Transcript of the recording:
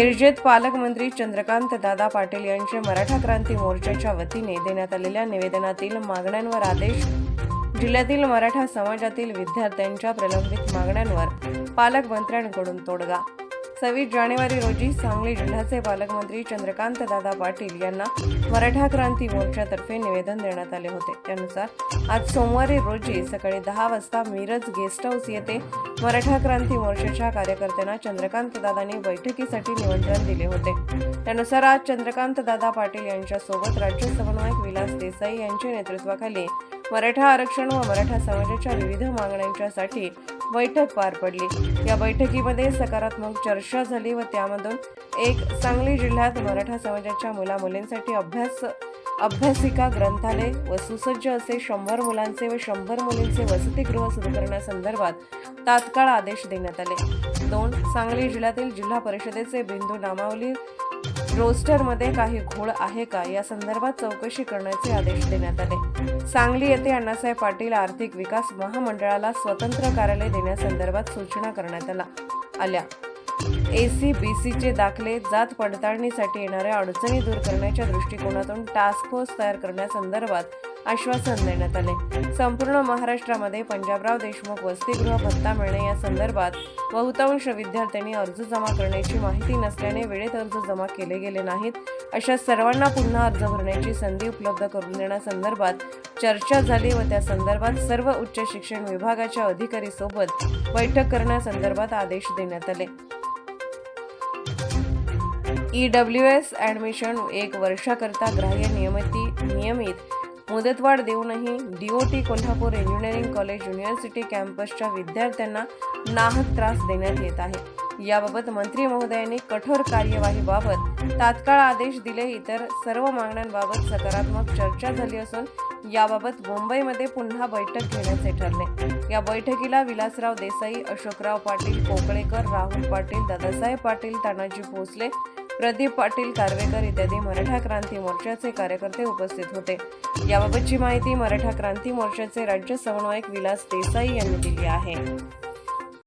मिरजेत पालकमंत्री चंद्रकांत दादा पाटील यांच्या मराठा क्रांती मोर्चाच्या वतीने देण्यात आलेल्या निवेदनातील मागण्यांवर आदेश जिल्ह्यातील मराठा समाजातील विद्यार्थ्यांच्या प्रलंबित मागण्यांवर पालकमंत्र्यांकडून तोडगा सव्वीस जानेवारी रोजी सांगली जिल्ह्याचे पालकमंत्री चंद्रकांत दादा पाटील यांना मराठा क्रांती मोर्चातर्फे निवेदन देण्यात आले होते. त्यानुसार आज सोमवारी रोजी सकाळी दहा वाजता मिरज गेस्ट हाऊस येथे मराठा क्रांती मोर्चाच्या कार्यकर्त्यांना चंद्रकांत दादांनी बैठकीसाठी निमंत्रण दिले होते. त्यानुसार आज चंद्रकांत दादा पाटील यांच्यासोबत राज्य समन्वयक विलास देसाई यांच्या नेतृत्वाखाली मराठा आरक्षण व मराठा समाजाच्या विविध मागण्यांच्यासाठी बैठक पार पडली. या बैठकीमध्ये सकारात्मक चर्चा झाली व त्यामधून एक सांगली जिल्ह्यात मराठा समाजाच्या मुला मुलींसाठी अभ्यास अभ्यासिका ग्रंथालय व सुसज्ज असे शंभर मुलांचे व शंभर मुलींचे वसतिगृह सुरू करण्यासंदर्भात तात्काळ आदेश देण्यात आले. दोन सांगली जिल्ह्यातील जिल्हा परिषदेचे बिंदू नामावली रोस्टरमध्ये काही घोळ आहे का? या संदर्भात चौकशी करण्याचे आदेश देण्यात आले. सांगली येथे अण्णासाहेब पाटील आर्थिक विकास महामंडळाला स्वतंत्र कार्यालय देण्यासंदर्भात सूचना करण्यात आला. आल्या. एसी बीसीचे दाखले जात पडताळणीसाठी येणाऱ्या अडचणी दूर करण्याच्या दृष्टिकोनातून टास्क फोर्स तयार करण्यासंदर्भात आश्वासन देण्यात आले. संपूर्ण महाराष्ट्रामध्ये पंजाबराव देशमुख वसतिगृह भत्ता मिळणे या संदर्भात बहुतांश विद्यार्थ्यांनी अर्ज जमा करण्याची माहिती नसल्याने वेळेत अर्ज जमा केले गेले नाहीत. अशा सर्वांना पुन्हा अर्ज भरण्याची संधी उपलब्ध करून देण्यासंदर्भात चर्चा झाली व त्या संदर्भात सर्व उच्च शिक्षण विभागाच्या अधिकारी सोबत बैठक करण्यासंदर्भात आदेश देण्यात आले. ई डब्ल्यू एस ॲडमिशन एक वर्षाकरता ग्राह्य नियमिती नियमित मुदतवाढ देऊनही DOT Kolhapur engineering college university कॅम्पसच्या विद्यार्थ्यांना नाहक त्रास देण्यात येत आहे. याबाबत मंत्री महोदयांनी कठोर कार्यवाहीबाबत तात्काळ आदेश दिले इतर सर्व मागण्यांबाबत सकारात्मक चर्चा झाली असून याबाबत मुंबईमध्ये पुन्हा बैठक घेण्याचे ठरले. या बैठकीला विलासराव देसाई अशोकराव पाटील कोकळेकर राहुल पाटील दादासाहेब पाटील तानाजी भोसले प्रदीप पाटील कारवेकर इत्यादी मराठा क्रांती मोर्चाचे कार्यकर्ते उपस्थित होते. याबाबतची माहिती मराठा क्रांती मोर्चाचे राज्य समन्वयक विलास देसाई यांनी दिली आहे.